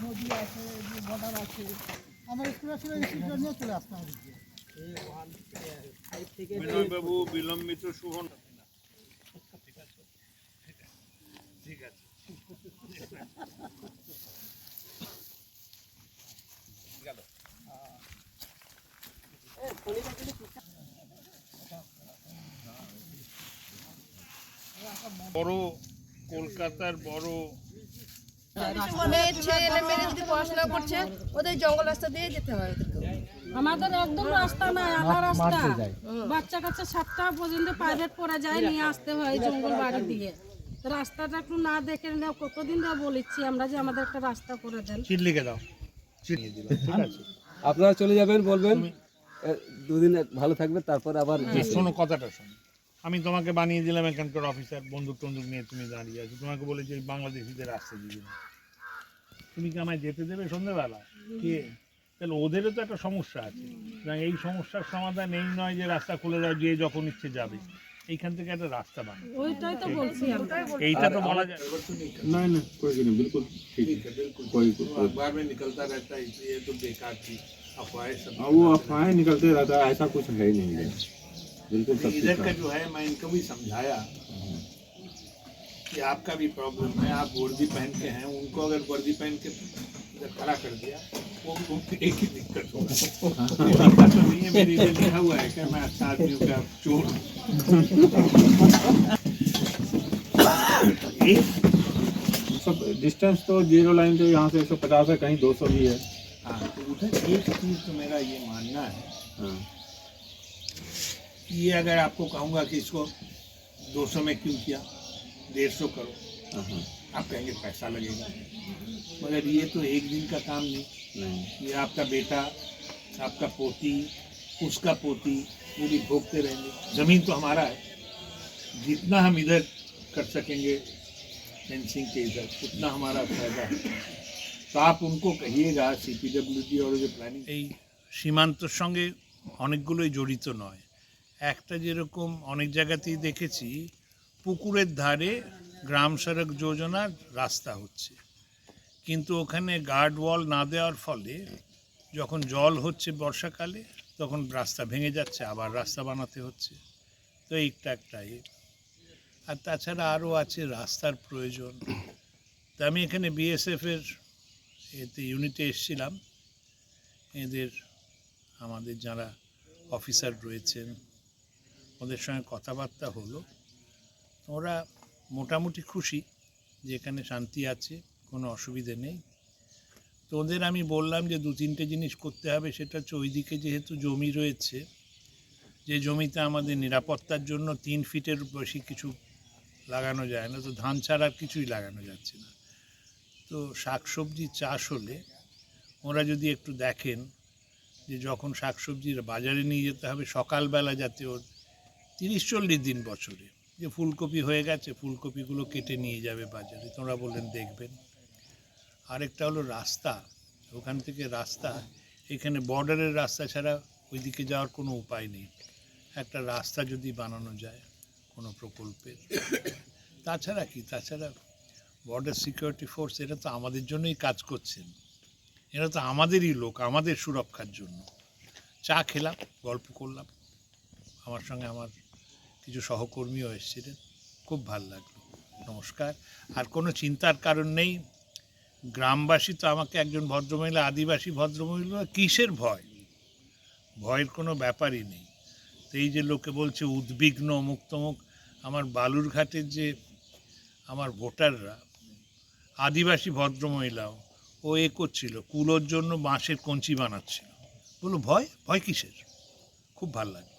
নদী আছে বর্ডার আছে আমার স্কুলের সময় স্কুলটা নিয়ে চলে আসতে হবে বাবু বিলম্বিত শুভ ঠিক আছে। বড় কলকাতার বড় মেয়ের ছেলে মেয়ে যদি পড়াশোনা করছে ওদের জঙ্গল রাস্তা দিয়ে যেতে হয় আমাদের একদম রাস্তা নাই আধা রাস্তা। বাচ্চা কাচ্চা সাতটা পর্যন্ত প্রাইভেট পড়া যায় নিয়ে আসতে হয় জঙ্গল বাড়ি দিয়ে। রাস্তাটা একটু না দেখে নিলে কতদিন ধরে বলেছি আমরা যে আমাদের একটা রাস্তা করে দেন। লিখে দাও। আপনারা চলে যাবেন বলবেন। দুদিন ভালো থাকবে তারপর আবার শোনো কথাটা শোনো। আমি তোমাকে বানিয়ে দিলাম এখানকার অফিসার বন্দুক টন্দুক নিয়ে তুমি দাঁড়িয়ে আছো তোমাকে বলেছি ওই বাংলাদেশিদের আসতে দিবি না তুমি কি আমায় যেতে দেবে সন্ধ্যেবেলা কে তাহলে ওদেরও তো একটা সমস্যা আছে সুতরাং এই সমস্যার সমাধান এই নয় যে রাস্তা খুলে দাও যে যখন ইচ্ছে যাবে এইখান থেকে একটা রাস্তা বানাও ওইটাই তো বলছি আমরা এইটা তো বলা যায় नहीं नहीं कोई नहीं बिल्कुल ठीक है कोई कोई अखबार में निकलता रहता है इसलिए तो बेकार थी अफवाहें सब हाँ, वो अफवाहें निकलते रहता है ऐसा कुछ है ही नहीं है बिल्कुल इधर का जो है मैं इनको भी समझाया कि आपका भी प्रॉब्लम है आप वर्दी पहन के हैं उनको अगर वर्दी पहन के इधर खड़ा कर दिया वो उनको एक ही दिक्कत होगा। दिक्कत तो नहीं है मेरे लिए लिखा हुआ है कि मैं अच्छा आदमी हूँ क्या चोर सब डिस्टेंस तो ज़ीरो लाइन तो यहाँ से 150 है कहीं 200 भी है। हाँ तो उधर एक चीज़ तो मेरा ये मानना है हाँ। ये अगर आपको कहूँगा कि इसको 200 में क्यों किया डेढ़ सौ करो हाँ, हाँ आप कहेंगे पैसा लगेगा मगर ये तो एक दिन का काम नहीं नहीं ये आपका बेटा आपका पोती उसका पोती वो भी भोगते रहेंगे जमीन तो हमारा है जितना हम इधर कर सकेंगे फेंसिंग के इधर उतना हमारा फायदा है तो आप उनको कहिएगा সিপিডব্লিউডি और যে প্ল্যানিং এই সীমান্তর সঙ্গে অনেকগুলোই জড়িত নয় একটা যেরকম অনেক জায়গাতেই দেখেছি, পুকুরের ধারে গ্রাম সড়ক যোজনার রাস্তা হচ্ছে। কিন্তু ওখানে গার্ড ওয়াল না দেওয়ার ফলে যখন জল হচ্ছে বর্ষাকালে, তখন রাস্তা ভেঙে যাচ্ছে, আবার রাস্তা বানাতে হচ্ছে। তো এইটা একটা আর তাছাড়া আরও আছে রাস্তার প্রয়োজন। তা আমি এখানে বিএসএফের এতে ইউনিটে এসেছিলাম। এদের আমাদের যারা অফিসার রয়েছেন ওদের সঙ্গে কথাবার্তা হলো। ওরা মোটামুটি খুশি যে এখানে শান্তি আছে, কোনো অসুবিধে নেই। তো ওদের আমি বললাম যে দু তিনটে জিনিস করতে হবে, সেটা হচ্ছে ওইদিকে যেহেতু জমি রয়েছে, যে জমিতে আমাদের নিরাপত্তার জন্য তিন ফিটের বেশি কিছু লাগানো যায় না, তো ধান ছাড়া আর কিছুই লাগানো যাচ্ছে না। তো শাকসবজি চাষ হলে ওরা যদি একটু দেখেন যে যখন শাকসবজির বাজারে নিয়ে যেতে হবে, সকালবেলা যাতে ওর তিরিশ চল্লিশ দিন বছরে। যে ফুলকপি হয়ে গেছে, ফুলকপিগুলো কেটে নিয়ে যাবে বাজারে। তোমরা বললেন, দেখবেন। আরেকটা হলো রাস্তা। ওখান থেকে রাস্তা, এখানে বর্ডারের রাস্তা ছাড়া ওইদিকে যাওয়ার কোনো উপায় নেই। একটা রাস্তা যদি বানানো যায় কোনো প্রকল্পের। তাছাড়া কি? তাছাড়া বর্ডার সিকিউরিটি ফোর্স, এরা তো আমাদের জন্যই কাজ করছেন। এরা তো আমাদেরই লোক, আমাদের সুরক্ষার জন্য। চা খেলাম, গল্প করলাম। আমার সঙ্গে আমার কিছু সহকর্মীও এসেছিলেন। খুব ভালো লাগল। নমস্কার। আর কোনো চিন্তার কারণ নেই? গ্রামবাসী তো আমাকে একজন ভদ্রমহিলা, আদিবাসী ভদ্রমহিলা, কিসের ভয়? ভয়ের কোনো ব্যাপারই নেই। তো এই যে লোকে বলছে উদ্বিগ্ন মুক্তমুখ আমার বালুরঘাটের যে আমার ভোটাররা, আদিবাসী ভদ্রমহিলাও, ও এ করছিল, কুলোর জন্য বাঁশের কঞ্চি বানাচ্ছিল। বলো ভয়? ভয় কিসের? খুব ভালো লাগে